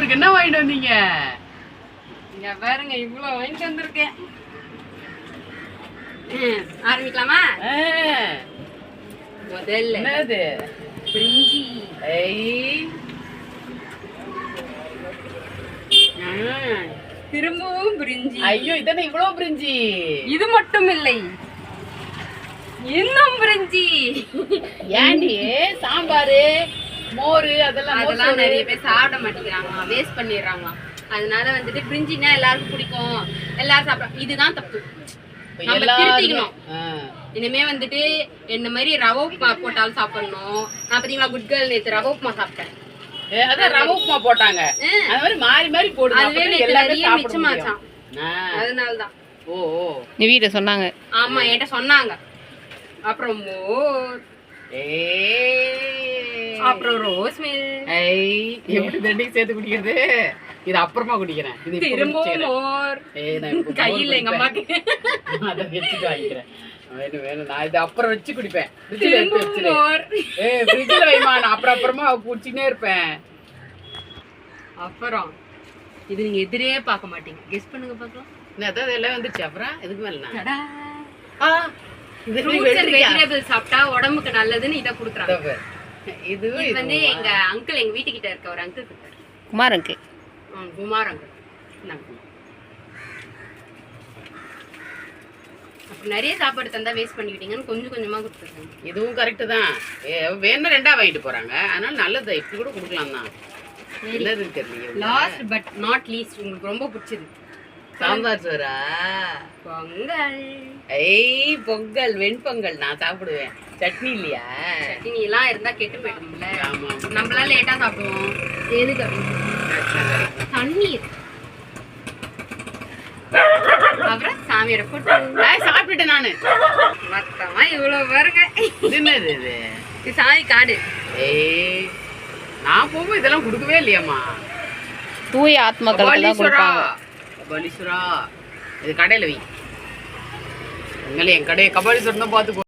அவருக்கு என்ன வாங்கிட்டு வந்தீங்க? இங்க பாருங்க இவ்வளவு வாங்கிட்டு வந்திருக்கேன். ஆரம்பிக்கலாமா? முதல்ல என்னது? பிரிஞ்சி. திரும்பவும் பிரிஞ்சி. ஐயோ இதென்ன இவ்வளவு பிரிஞ்சி? இது மட்டும் இல்லை இன்னும் பிரிஞ்சி. ஏண்டி சாம்பாரு? மோரு அதெல்லாம் மோர் அதெல்லாம். நிறைய பேர் சாப்பிட மாட்டேங்கிறாங்க வேஸ்ட் பண்ணிடுறாங்களாம் அதனால வந்துட்டு பிரிஞ்சினா எல்லாருக்கும் பிடிக்கும். எல்லாரும் சாப்பிட இதுதான் தப்பு. நம்ம திருத்திக்கணும். இனிமே வந்துட்டு என்ன மாதிரி ரவை உப்புமா போட்டாலும் சாப்பிடணும். நான் பாத்தீங்களா குட் கேர்ள் நேத்து ரவை உப்புமா சாப்பிட்டேன். ஏ, அதான் ரவை உப்புமா போட்டாங்க. ம். அது மாதிரி மாறி மாறி போடுங்க அதுவே நிறைய. அதனாலதான். ஓ சொன்னாங்க. ஆமா என்கிட்ட சொன்னாங்க. அப்புறம் மோர். அப்புறம் ரோஸ் மில்க் எப்படி ரெண்டையும் சேர்த்து குடிக்கிறது? இது அப்புறமா குடிக்கிறேன். இது திரும்பவும். மோர். நான் கையில் எங்க அம்மாக்கு. அதை வச்சுட்டு வாங்கிக்கிறேன். வேணும் வேணும்? நான் இது அப்புறம் வச்சு குடிப்பேன். ஃப்ரிட்ஜில் எடுத்து ஏய் ஃப்ரிட்ஜில் வைமா நான் அப்புறம் அப்புறமா குடிச்சுனே இருப்பேன். அப்புறம் இது நீங்க எதிரே பார்க்க மாட்டீங்க. கெஸ் பண்ணுங்க பார்க்கலாம். இந்த அதான் எல்லாம் வந்துச்சு அப்புறம் எதுக்கு மேல நான். ஆ, வெஜிடபிள் சாப்பிட்டா உடம்புக்கு நல்லதுன்னு இதை கொடுக்குறாங்க. இதோ வந்து? எங்க அங்கிள் எங்க வீட்டுக்கிட்ட இருக்க ஒரு அங்கிள் கொடுத்தாரு குமார் அங்கிள் இந்தாங்க. அப்ப நிறைய சாப்பாடு தந்தா வேஸ்ட் பண்ணிக்கிட்டீங்கன்னு கொஞ்சம் கொஞ்சமா கொடுத்துருக்காங்க. இதுவும் கரெக்டு தான். ஏ, வேணும்னா ரெண்டா வாங்கிட்டு போறாங்க. அதனால நல்லது இப்படி கூட கொடுக்கலாம் தான் லாஸ்ட் பட் நாட் லீஸ்ட் உங்களுக்கு ரொம்ப பிடிச்சது. சாம்பார் சோறா? பொங்கல். ஐய் பொங்கல் வெண்பொங்கல். நான் சாப்பிடுவேன். சட்னி இல்லையா? சட்னி எல்லாம் இருந்தா கெட்டு போயிடும்ல. நம்மளாம் லேட்டா சாப்பிடுவோம். எதுக்கு அப்படின்னு தண்ணீர். அப்புறம்? சாமியோட போட்டு. நான் சாப்பிட்டுட்டேன் நானு. மொத்தமா இவ்வளவு பாருங்க. என்னது இது? சாமி காடு. ஏய் நான் போகும்போது இதெல்லாம் கொடுக்கவே இல்லையாம்மா. தூய ஆத்மாக்களுக்கு தான் கொடுப்பாங்க. கபாலீஸ்வரா இது கடையில வை. உங்களை என் கடையை கபாலீஸ்வரன் தான் பார்த்துக்கோ